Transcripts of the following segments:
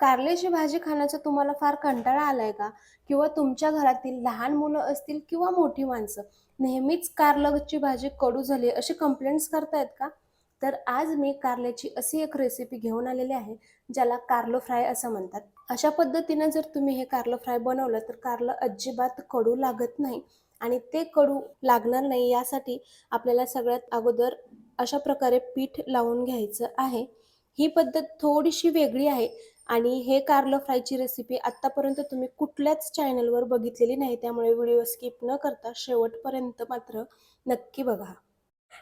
कारल्याची भाजी खाण्याचा तुम्हाला फार कंटाळा आलाय का? किंवा तुमच्या घरातील लहान मुलं असतील किंवा मोठी माणसं नेहमीच कारल्याची भाजी कडू झाली अशी कंप्लेंट्स करतायत का? तर आज मी कारल्याची अशी एक रेसिपी घेऊन आलेली आहे ज्याला कारलो फ्राय असं म्हणतात. अशा पद्धतीने जर तुम्ही हे कार्लो फ्राय बनवलं तर कारलं अजिबात कडू लागत नाही. आणि ते कडू लागणार नाही यासाठी आपल्याला सगळ्यात अगोदर अशा प्रकारे पीठ लावून घ्यायचं आहे. ही पद्धत थोडीशी वेगळी आहे आणि हे कारलं फ्रायची रेसिपी आत्तापर्यंत तुम्ही कुठल्याच चॅनलवर बघितलेली नाही. त्यामुळे व्हिडिओ स्किप न करता शेवटपर्यंत मात्र नक्की बघा.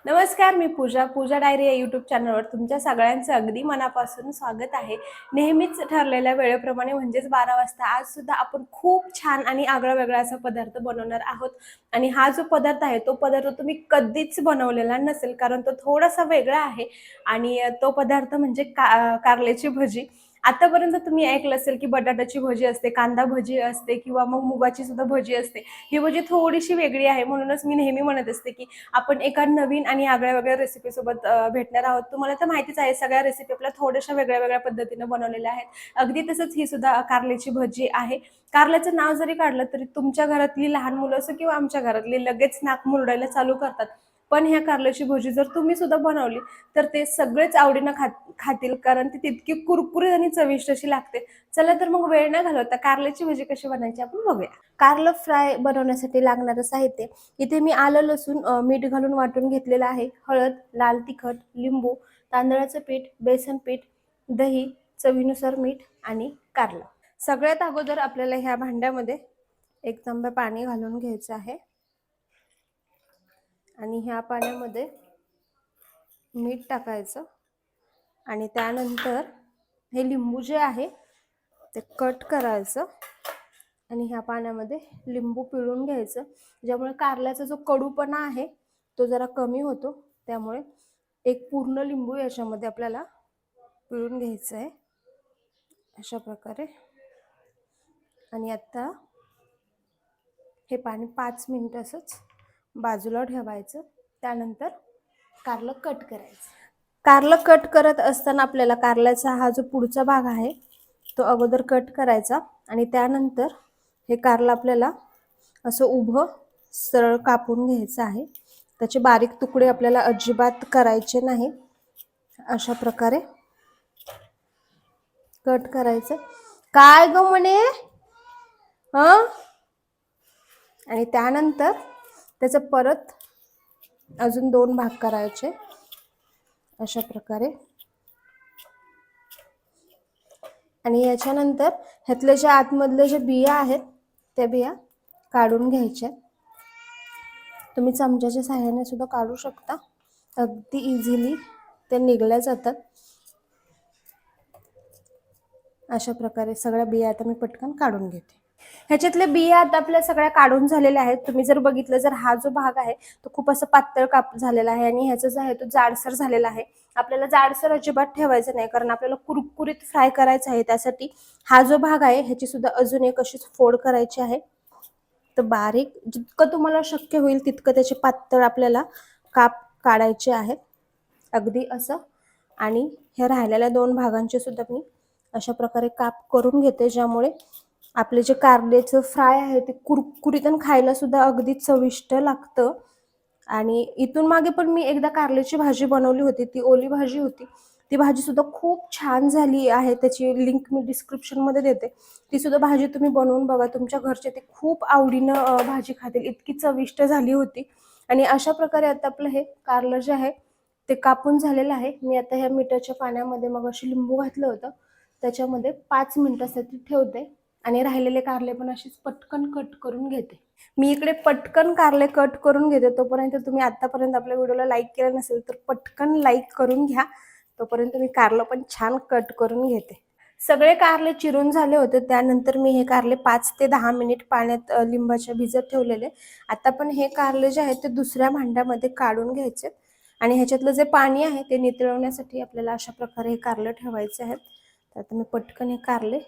नमस्कार मी पूजा. पूजा डायरी या यूट्यूब चॅनलवर तुमच्या सगळ्यांचं अगदी मनापासून स्वागत आहे. नेहमीच ठरलेल्या वेळेप्रमाणे म्हणजेच बारा वाजता आज सुद्धा आपण खूप छान आणि आगळा वेगळा असा पदार्थ बनवणार आहोत. आणि हा जो पदार्थ आहे तो पदार्थ तुम्ही कधीच बनवलेला नसेल कारण तो थोडासा वेगळा आहे. आणि तो पदार्थ म्हणजे का कारल्याची भजी. आतापर्यंत तुम्ही ऐकलं असेल की बटाट्याची भजी असते कांदा भजी असते किंवा मग मुगाची सुद्धा भजी असते ही भजी थोडीशी वेगळी आहे. म्हणूनच मी नेहमी म्हणत असते की आपण एका नवीन आणि आगळ्या वेगळ्या रेसिपी सोबत भेटणार आहोत. तुम्हाला तर माहितीच आहे सगळ्या रेसिपी आपल्या थोड्याशा वेगळ्या वेगळ्या पद्धतीने बनवलेल्या आहेत. अगदी तसंच ही सुद्धा कारल्याची भजी आहे. कारल्याचं नाव जरी काढलं तरी तुमच्या घरातली लहान मुलं असो किंवा आमच्या घरातली लगेच नाक मुरडायला चालू करतात. पण ह्या कारल्याची भजी जर तुम्ही सुद्धा बनवली तर ते सगळेच आवडीनं खात खातील. कारण ती तितकी कुरकुरीत आणि चविष्ट अशी लागते. चला तर मग वेळ न घालवता कारल्याची भजी कशी बनायची आपण बघूया. कारलं फ्राय बनवण्यासाठी लागणारं साहित्य इथे मी आलं लसूण मीठ घालून वाटून घेतलेलं आहे. हळद लाल तिखट लिंबू तांदळाचं पीठ बेसन पीठ दही चवीनुसार मीठ आणि कारलं. सगळ्यात अगोदर आपल्याला ह्या भांड्यामध्ये एक तांब्या पाणी घालून घ्यायचं आहे. आणि ह्या पाण्यामध्ये मीठ टाकायचं. आणि त्यानंतर हे लिंबू जे आहे ते कट करायचं. आणि ह्या पाण्यामध्ये लिंबू पिळून घ्यायचं. ज्यामुळे कारल्याचा जो कडूपणा आहे तो जरा कमी होतो. त्यामुळे एक पूर्ण लिंबू याच्यामध्ये आपल्याला पिळून घ्यायचं आहे. अशा प्रकारे. आणि आत्ता हे पाणी पाच मिनिट असंच बाजूला ठेवायचं. त्यानंतर कारलं कट करायचं. कारलं कट करत असताना आपल्याला कारल्याचा हा जो पुढचा भाग आहे तो अगोदर कट करायचा. आणि त्यानंतर हे कारलं आपल्याला असं उभं सरळ कापून घ्यायचं आहे. त्याचे बारीक तुकडे आपल्याला अजिबात करायचे नाही. अशा प्रकारे कट करायचं. काय ग म्हणे? आणि त्यानंतर त्याचं परत अजून दोन भाग करायचे. अशा प्रकारे. आणि याच्यानंतर ह्यातले जे आतमधले जे बिया आहेत त्या बिया काढून घ्यायच्या. तुम्ही चमच्याच्या साह्याने सुद्धा काढू शकता. अगदी इझिली ते निघल्या जातात. अशा प्रकारे सगळ्या बिया आता मी पटकन काढून घेते. ह्याच्यातले बिया आता आपल्या सगळ्या काढून झालेल्या आहेत. तुम्ही जर बघितलं जर हा जो भाग आहे तो खूप असं पातळ काप झालेला आहे आणि ह्याचा जो आहे तो जाडसर झालेला आहे. आपल्याला जाडसर अजिबात ठेवायचं नाही कारण आपल्याला कुरकुरीत फ्राय करायचं आहे. त्यासाठी हा जो भाग आहे ह्याची सुद्धा अजून एक अशीच फोड करायची आहे. तर बारीक जितकं तुम्हाला शक्य होईल तितकं त्याचे पातळ आपल्याला काप काढायचे आहे. अगदी असं. आणि ह्या राहिलेल्या दोन भागांचे सुद्धा मी अशा प्रकारे काप करून घेते ज्यामुळे आपले जे कारल्याचं फ्राय आहे ते कुरकुरीत खायला सुद्धा अगदी चविष्ट लागतं. आणि इथून मागे पण मी एकदा कारल्याची भाजी बनवली होती ती ओली भाजी होती. ती भाजी सुद्धा खूप छान झाली आहे त्याची लिंक मी डिस्क्रिप्शनमध्ये देते. ती सुद्धा भाजी तुम्ही बनवून बघा तुमच्या घरचे ते खूप आवडीनं भाजी खातील. इतकी चविष्ट झाली होती. आणि अशा प्रकारे आता आपलं हे कारलं जे आहे ते कापून झालेलं आहे. मी आता ह्या मिठाच्या पाण्यामध्ये मग अशी लिंबू घातलं होतं. त्याच्यामध्ये पाच मिनिटासाठी ठेवते. आणि राहिलेले कारले पण अशीच पटकन कट करून घेते. मी इकडे पटकन कारले कट करून घेते तोपर्यंत तुम्ही आतापर्यंत आपल्या व्हिडिओला लाईक केलं नसेल तर पटकन लाईक करून घ्या. तोपर्यंत मी कारलं पण छान कट करून घेते. सगळे कारले चिरून झाले होते त्यानंतर मी हे कारले पाच ते दहा मिनिट पाण्यात लिंबाच्या भिजत ठेवलेले. आता पण हे कारले जे आहेत ते दुसऱ्या भांड्यामध्ये काढून घ्यायचे. आणि ह्याच्यातलं जे पाणी आहे ते नितळवण्यासाठी आपल्याला अशा प्रकारे हे कारलं ठेवायचे आहेत. तर आता मी पटकन हे कारले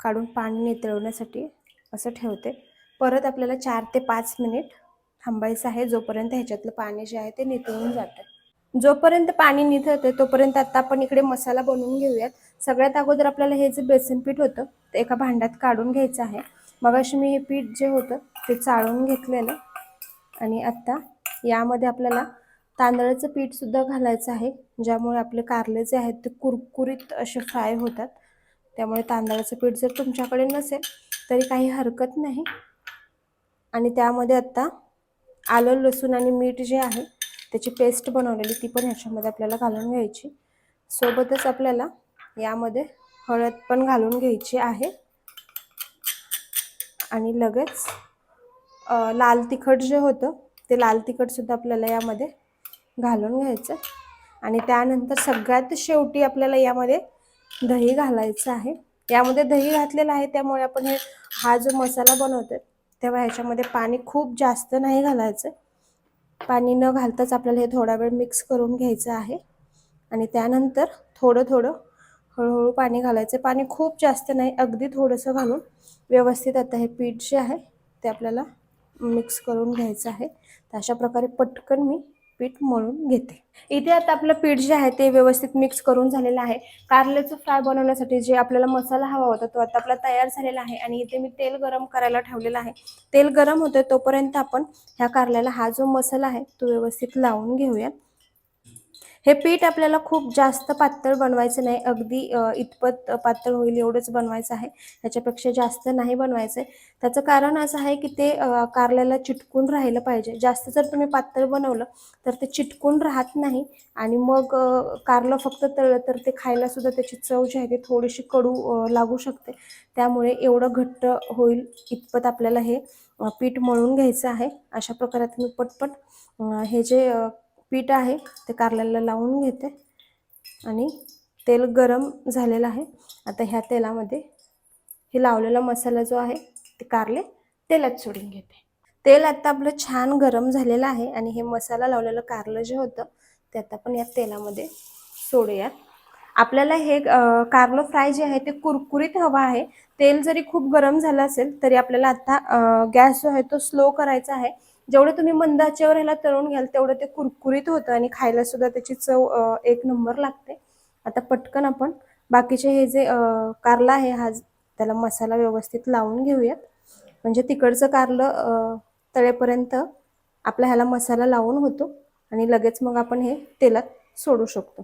काढून पाणी नितळवण्यासाठी असं ठेवते. परत आपल्याला चार ते पाच मिनिट थांबायचं आहे. जोपर्यंत ह्याच्यातलं पाणी जे आहे ते नितळून जातं. जोपर्यंत पाणी निथळते तोपर्यंत आता आपण इकडे मसाला बनवून घेऊयात. सगळ्यात अगोदर आपल्याला हे जे बेसन पीठ होतं ते एका भांड्यात काढून घ्यायचं आहे. मग अशी मी हे पीठ जे होतं ते चाळून घेतलेलं. आणि आत्ता यामध्ये आपल्याला तांदळाचं पीठसुद्धा घालायचं आहे. ज्यामुळे आपले कारले जे आहेत ते कुरकुरीत असे फ्राय होतात. त्यामुळे तांदळाचं पीठ जर तुमच्याकडे नसेल तरी काही हरकत नाही. आणि त्यामध्ये आत्ता आलं लसूण आणि मीठ जे आहे त्याची पेस्ट बनवलेली ती पण ह्याच्यामध्ये आपल्याला घालून घ्यायची. सोबतच आपल्याला यामध्ये हळद पण घालून घ्यायची आहे. आणि लगेच लाल तिखट जे होतं ते लाल तिखटसुद्धा आपल्याला यामध्ये घालून घ्यायचं. आणि त्यानंतर सगळ्यात शेवटी आपल्याला यामध्ये दही घालायचं आहे. यामध्ये दही घातलेलं आहे त्यामुळे आपण हे हा जो मसाला बनवतो तेव्हा ह्याच्यामध्ये पाणी खूप जास्त नाही घालायचं. पाणी न घालताच आपल्याला हे थोडा वेळ मिक्स करून घ्यायचं आहे. आणि त्यानंतर थोडं थोडं हळूहळू पाणी घालायचं. पाणी खूप जास्त नाही अगदी थोडंसं घालून व्यवस्थित आता हे पीठ जे आहे ते आपल्याला मिक्स करून घ्यायचं आहे. तर अशा प्रकारे पटकन मी पीठ मळून घेते. इथे आता आपलं पीठ जे आहे ते व्यवस्थित मिक्स करून झालेलं आहे. कारल्याचं फ्राय बनवण्यासाठी जे आपल्याला मसाला हवा होता तो आता आपला तयार झालेला आहे आणि इथे मी तेल गरम करायला ठेवलेलं आहे. तेल गरम होतंय तोपर्यंत आपण ह्या कारल्याला हा जो मसाला आहे तो व्यवस्थित लावून घेऊयात. हे पीठ आपल्याला खूप जास्त पातळ बनवायचं नाही. अगदी इतपत पातळ होईल एवढंच बनवायचं आहे. त्याच्यापेक्षा जास्त नाही बनवायचं आहे त्याचं कारण असं आहे की ते कारल्याला चिटकून राहिलं पाहिजे. जास्त जर तुम्ही पातळ बनवलं तर ते चिटकून राहत नाही आणि मग कारलं फक्त तळलं तर ते खायला सुद्धा त्याची चव जी आहे ती थोडीशी कडू लागू शकते. त्यामुळे एवढं घट्ट होईल इतपत आपल्याला हे पीठ मळून घ्यायचं आहे. अशा प्रकारे तुम्ही पटपट हे जे पीठ आहे ते कारल्याला लावून घेते. आणि तेल गरम झालेलं आहे. आता ह्या तेलामध्ये हे लावलेला मसाला जो आहे ते कारले तेलात सोडून घेते. तेल आता आपलं छान गरम झालेलं आहे आणि हे मसाला लावलेलं कारलं जे होतं ते आता आपण या तेलामध्ये सोडूयात. आपल्याला हे कारलं फ्राय जे आहे ते कुरकुरीत हवं आहे. तेल जरी खूप गरम झालं असेल तरी आपल्याला आता गॅस जो आहे तो स्लो करायचा आहे. जेवढं तुम्ही मंद आचेवर ह्याला तळून घ्याल तेवढं ते कुरकुरीत होतं आणि खायला सुद्धा त्याची चव एक नंबर लागते. आता पटकन आपण बाकीचे हे जे कारला आहे हा त्याला मसाला व्यवस्थित लावून घेऊयात. म्हणजे तिकडचं कारलं तळेपर्यंत आपला ह्याला मसाला लावून होतो आणि लगेच मग आपण हे तेलात सोडू शकतो.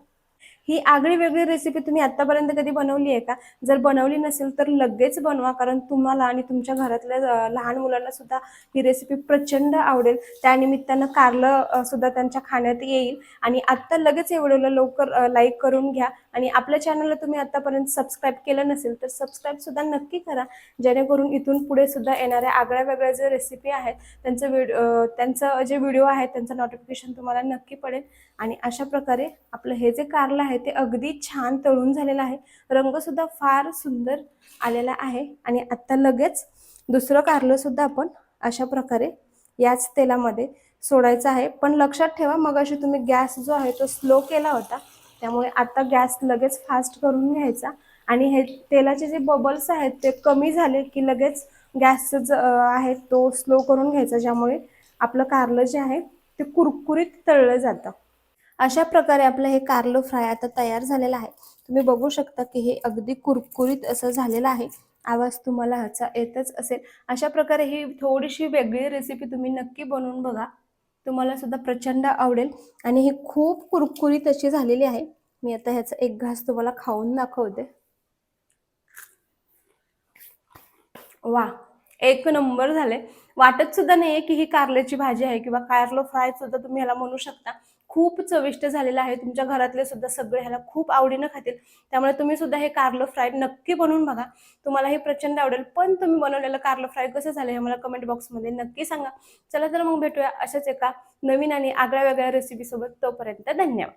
ही आगळी वेगळी रेसिपी तुम्ही आतापर्यंत कधी बनवली आहे का? जर बनवली नसेल तर लगेच बनवा कारण तुम्हाला आणि तुमच्या घरातल्या लहान मुलांना सुद्धा ही रेसिपी प्रचंड आवडेल. त्यानिमित्तानं कारलं सुद्धा त्यांच्या खाण्यात येईल. आणि आत्ता लगेच एवढं लवकर लाईक करून घ्या. आणि आपल्या चॅनलला तुम्ही आतापर्यंत सबस्क्राईब केलं नसेल तर सबस्क्राईब सुद्धा नक्की करा. जेणेकरून इथून पुढे सुद्धा येणाऱ्या आगळ्या वेगळ्या जे रेसिपी आहेत त्यांचं व्हिडिओ त्यांचं जे व्हिडिओ आहे त्यांचं नोटिफिकेशन तुम्हाला नक्की पडेल. आणि अशा प्रकारे आपलं हे जे कारलं आहे ते अगदी छान तळून झालेलं आहे. रंगसुद्धा फार सुंदर आलेला आहे आणि आत्ता लगेच दुसरं कारलंसुद्धा आपण अशा प्रकारे याच तेलामध्ये सोडायचं आहे. पण लक्षात ठेवा मग अशी तुम्ही गॅस जो आहे तो स्लो केला होता त्यामुळे आता गॅस लगेच फास्ट करून घ्यायचा आणि हे तेलाचे जे बबल्स आहेत ते कमी झाले की लगेच गॅस जो आहे तो स्लो करून घ्यायचा ज्यामुळे आपलं कारलं जे आहे ते कुरकुरीत तळलं जातं. अशा प्रकारे आपलं हे कार्लो फ्राय आता तयार झालेलं आहे. तुम्ही बघू शकता की हे अगदी कुरकुरीत असं झालेलं आहे. आवाज तुम्हाला ह्याचा येतच असेल. अशा प्रकारे ही थोडीशी वेगळी रेसिपी तुम्ही नक्की बनवून बघा. तुम्हाला सुद्धा प्रचंड आवडेल. आणि ही खूप कुरकुरीत अशी झालेली आहे. मी आता ह्याचा एक घास तुम्हाला खाऊन दाखवते. वा एक नंबर झाले. वाटत सुद्धा नाहीये की ही कारल्याची भाजी आहे किंवा कारलो फ्राय सुद्धा तुम्ही ह्याला म्हणू शकता. खूप चविष्ट झालेलं आहे. तुमच्या घरातले सुद्धा सगळे ह्याला खूप आवडीनं खातील. त्यामुळे तुम्ही सुद्धा हे कारलो फ्राय नक्की बनवून बघा. तुम्हाला हे प्रचंड आवडेल. पण तुम्ही बनवलेलं कारलो फ्राय कसं झालं हे मला कमेंट बॉक्समध्ये नक्की सांगा. चला तर मग भेटूया अशाच एका नवीन आणि आगळ्या वेगळ्या रेसिपीसोबत तोपर्यंत धन्यवाद.